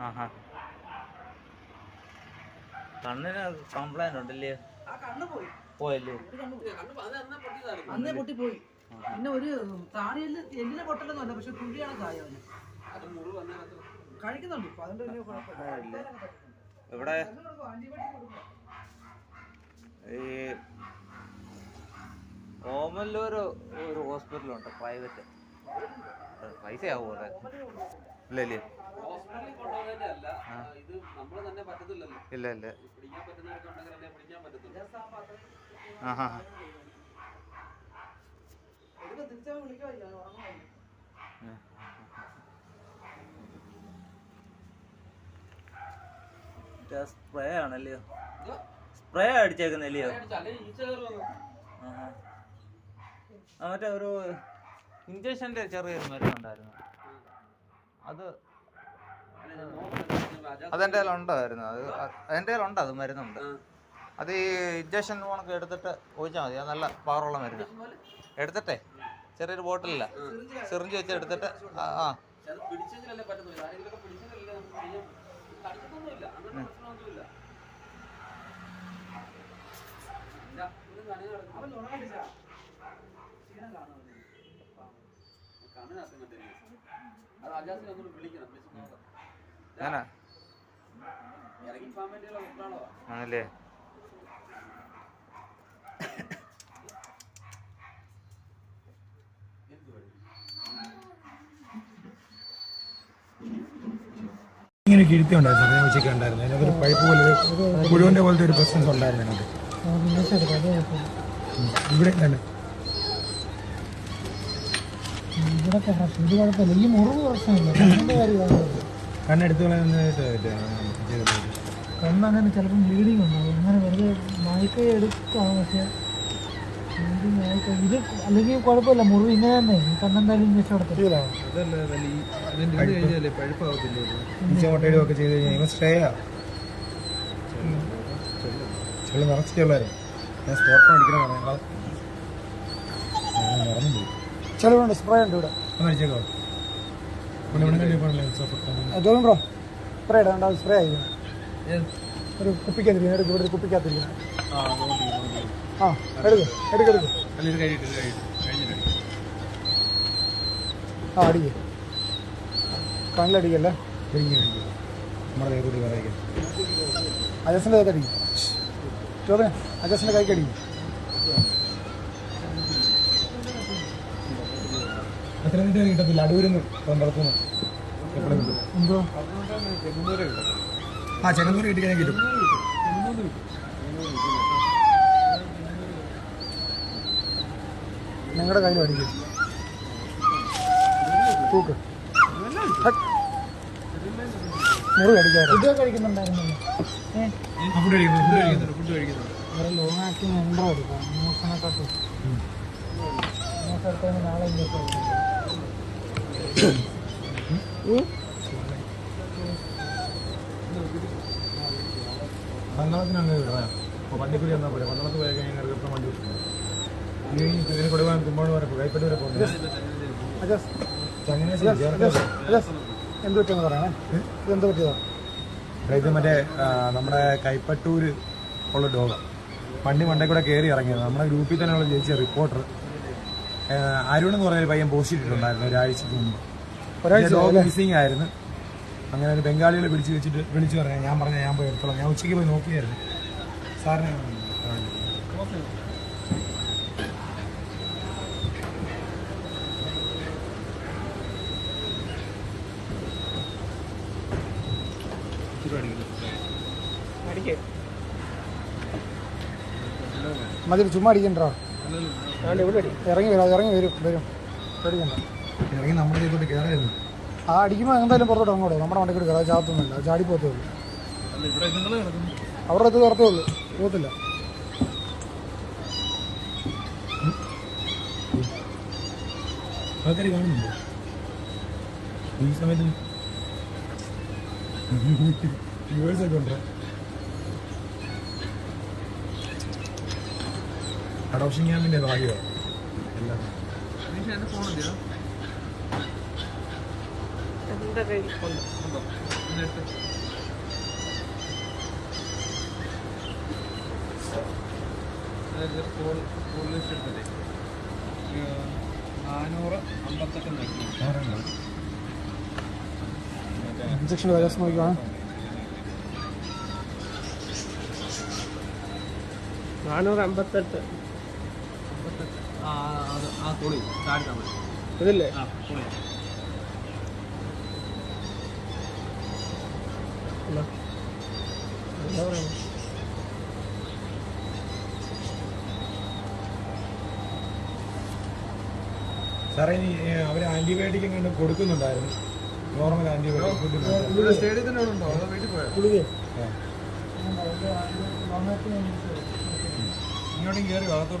ആഹാ. കണ്ണിന് കംപ്ലൈന്റ് ഉണ്ടല്ലേ? ആ കണ്ണ് പോയി. പോയല്ലേ? അന്നേ പൊട്ടി പോയി. പിന്നെ ഒരു താടിയിൽ എല്ലിനെ പൊട്ടലൊന്നുമല്ല പക്ഷെ കുഴിയാണ് താഴെ കഴിക്കുന്നുണ്ട് ഇപ്പൊ അതുകൊണ്ട് വലിയ കുഴപ്പമില്ല. ഇവിടെ ഈ ഓമല്ലൂർ ഒരു ഹോസ്പിറ്റലുണ്ട് പ്രൈവറ്റ് പൈസ ആവുമോ ഇല്ലല്ലേ ഹോസ്പിറ്റലിൽ കൊണ്ടുപോകുന്നതിന്റെ ഇത് നമ്മൾ തന്നെ പറ്റത്തില്ലല്ലോ. ഇല്ല ഇല്ല. വിളിക്കുവാ ഉറങ്ങുവാ. സ്പ്രേ ആണല്ലയോ? സ്പ്രേ അടിച്ചേക്കുന്നല്ലയോ. ആ മറ്റേ ഒരു ഇഞ്ചക്ഷന്റെ ചെറിയൊരു മരുന്നുണ്ടായിരുന്നു അത് അതെന്റെ കയ്യിൽ ഉണ്ടായിരുന്നു അത് അതെന്റെ കയ്യിലുണ്ട്. അത് മരുന്നുണ്ട്. അത് ഈ ഇഞ്ചക്ഷൻ കണക്ക് എടുത്തിട്ട് ഒഴിച്ചാൽ മതി. അത് നല്ല പവറുള്ള മരുന്ന്. എടുത്തിട്ടെ? ചെറിയൊരു ബോട്ടിലില്ല. സിറിഞ്ച് വെച്ച് എടുത്തിട്ട് ആ ആ. കണ്ണിനകത്ത് മറ്റേ അത് അജാസിനെ ഒന്നുകൂടി വിളിക്കണം വിളിച്ച് നോക്കാം ഞാനാ ഇറങ്ങി പോകാൻ വേണ്ടിയുള്ള വെപ്രാളോ ആണല്ലേ ഇങ്ങനെ കിഴുത്തി ഉണ്ടായിരുന്നു ഞാൻ ഉച്ചയ്ക്ക് ഉണ്ടായിരുന്നു അതിനകത്തൊരു പൈപ്പ് പോലെ ഒരു മുഴുവന്റെ പോലത്തെ ഒരു പ്രശ്നം ഉണ്ടായിരുന്നു ഇവിടെ ഉം. ഇവിടെ തന്നെ ഇവിടൊക്കെ പ്രശ്നം ഇത് കുഴപ്പമില്ല. ഈ മുറിവ് പ്രശ്നമില്ല കണ്ണിന്റെ കാര്യമാണ് കണ്ണെടുത്ത് കളയുന്നതായിട്ട് ചെയ്തത്. കണ്ണങ്ങനെ ചിലപ്പം ബ്ലീഡിങ് ഉണ്ടാവും അങ്ങനെ വെറുതെ മയക്കൈ എടുക്കാം പക്ഷേ ഇത് അല്ലെങ്കിൽ കുഴപ്പമില്ല. മുറിവ് ഇങ്ങനെ തന്നെ. കണ്ണെന്തായാലും ഇഞ്ചക്ഷൻ എടുത്തില്ല ചെളി നിറച്ചിട്ടുള്ളായിരുന്നു ഞാൻ സ്പോട്ട് അടിക്കണം മറന്നുപോയി ചിലവുണ്ട് സ്പ്രേ ഉണ്ട് ഇവിടെ ജോബിൻ ബ്രോ സ്പ്രേ ഇടാണ്ട് അത് സ്പ്രേ ആയിരിക്കണം ഒരു കുപ്പിക്കകത്തിരിക്കണം എടുക്കും ഇവിടെ ഒരു ആ എടുക്കും എടുക്കും എടുക്കും. അല്ല ഇത് കഴിയിട്ട് ഇത് കഴിയിട്ട് കഴിഞ്ഞിട്ട് ആ അടിക്കേ. കണ്ണിലടിക്കല്ലേ? കഴിഞ്ഞു നമ്മുടെ കൈകൂടി പറയിക്കാൻ അജസിന്റെ കൈക്കടിക്കും ജോബിനെ അജസിന്റെ കൈക്കടിക്കും എത്ര മിനിറ്റ് കിട്ടത്തില്ല. അടൂരിന്ന് പന്തളത്തുനിന്ന് എപ്പോഴും കിട്ടും. എന്തോ? ആ ചെങ്ങന്നൂർ കിട്ടി കഴിഞ്ഞാൽ കിട്ടും. നിങ്ങളുടെ കയ്യിൽ അടിക്കും തൂക്ക്. മുറി അടിക്കാറ് ഫുഡ് കഴിക്കുന്നുണ്ടായിരുന്നല്ലോ ഏ? ഫുഡ് കഴിക്കുന്നു ഫുഡ് കഴിക്കുന്നുണ്ട് ഫുഡ് കഴിക്കുന്നുണ്ട് ലോങ് ആക്ടിങ് എൻട്രോ എടുക്കാം ന്യൂസിനെക്കാട്ടും പന്തളത്തിന് വിടണം അപ്പോൾ വണ്ടിക്കൂലി വന്നാൽ പോലെ പന്തളത്ത് പോയി കഴിഞ്ഞാൽ ഇപ്പം വണ്ടി വിട്ടു ഇനി ഇതിന് കൊടുവാൻ കുമ്പോട് വരെ കൈപ്പറ്റി വരെ പോകുന്നത് എന്ത് പറ്റിയെന്ന് പറയണേ? ഇതെന്ത് പറ്റിയതാണ് ഇത് മറ്റേ നമ്മുടെ കൈപ്പറ്റൂര് ഉള്ള ഡോഗ. വണ്ടി മണ്ടേ കൂടെ കയറി ഇറങ്ങിയത്. നമ്മുടെ ഗ്രൂപ്പിൽ തന്നെയുള്ള ചേച്ചി റിപ്പോർട്ടർ അരുൺ എന്ന് പറഞ്ഞൊരു പയ്യൻ പോസ്റ്റ് ഇട്ടിട്ടുണ്ടായിരുന്നു ഒരാഴ്ചക്ക് മുമ്പ്. ഡോഗ് മിസ്സിംഗ് ആയിരുന്നു. അങ്ങനെ ഒരു ബംഗാളികളെ വിളിച്ച് വെച്ചിട്ട് വിളിച്ചു പറയാം. ഞാൻ പറഞ്ഞ ഞാൻ പോയി എടുത്തോളാം. ഞാൻ ഉച്ചയ്ക്ക് പോയി നോക്കിയായിരുന്നു. സാറിന് മതി ചുമ്മാ അടിക്കണ്ടോ ഇറങ്ങി വരും ഇറങ്ങി വരും വരും. പേടിക്കണ്ട. ഇറങ്ങി നമ്മുടെ ഇതിലോട്ട് കയറായിരുന്നു ആ അടിക്കുമ്പോൾ എന്തായാലും പുറത്തോട്ട് അങ്ങോട്ട് നമ്മുടെ വണ്ടി കൂടി കയറാം ചാത്തൊന്നുമില്ല ചാടി പോത്തേ ഉള്ളൂ. അവരുടെ അടുത്ത് തുറത്തേ ഉള്ളൂ. പോത്തില്ല ആൾക്കാർ കാണുന്നുണ്ടോ? ഈ സമയത്ത് വ്യൂവേഴ്സ് ഒക്കെ ഉണ്ടോ? അഡോപ്ഷൻ ക്യാമ്പിന്റെ ഭാഗ്യമാണ് എല്ലാം. എന്റെ കയ്യിൽ ഉണ്ട് നാനൂറ് അമ്പത്തെട്ട് ഇഞ്ചക്ഷൻ വൈറസ് നോക്കിയാണ് നാനൂറ് അമ്പത്തെട്ട് ആ അത് ആ താഴെ ഇതില്ലേ? സാറേ ഇനി അവർ ആന്റിബയോട്ടിക് എങ്ങനെ കൊടുക്കുന്നുണ്ടായിരുന്നു? നോർമൽ ആന്റിബയോട്ടിക് ഗുളിക ഇങ്ങോട്ടും കയറി ഭാഗത്തോട്ട്